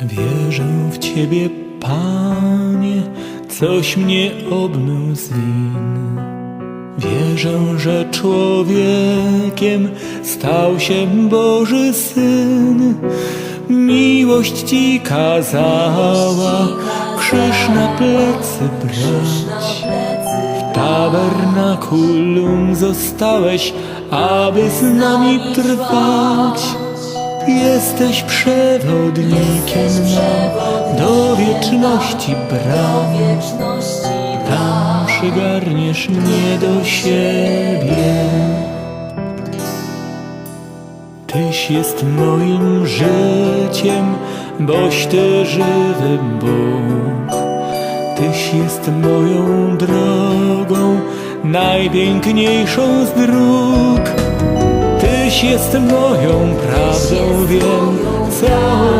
Wierzę w Ciebie, Panie, coś mnie obmył z win. Wierzę, że człowiekiem stał się Boży Syn. Miłość Ci kazała krzyż na plecy brać. W tabernakulum zostałeś, aby z nami trwać. Jesteś przewodnikiem nam do wieczności bram. Tam przygarniesz mnie do siebie. Tyś jest moim życiem, boś Ty żywy Bóg. Tyś jest moją drogą, najpiękniejszą z dróg. Tyś jest moją prawdą, wiem, co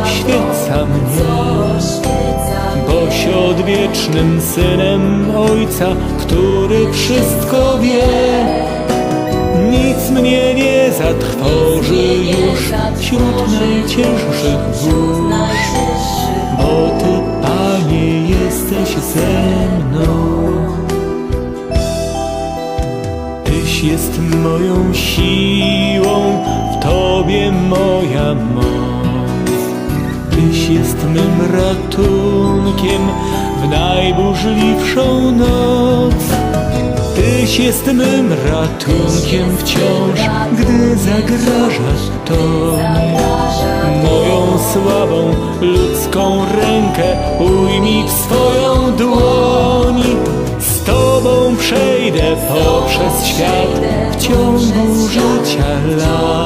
oświeca mnie. Boś odwiecznym synem Ojca, który wszystko wie. Nic mnie nie zatrwoży już wśród najcięższych burz, bo Ty, Panie, jesteś ze mną. Tyś jest moją siłą, Tobie moja moc. Tyś jest mym ratunkiem w najburzliwszą noc. Tyś jest mym ratunkiem wciąż, gdy zagrażasz to. Moją słabą ludzką rękę ujmij w swoją dłoni. Z Tobą przejdę poprzez świat w ciągu życia lat.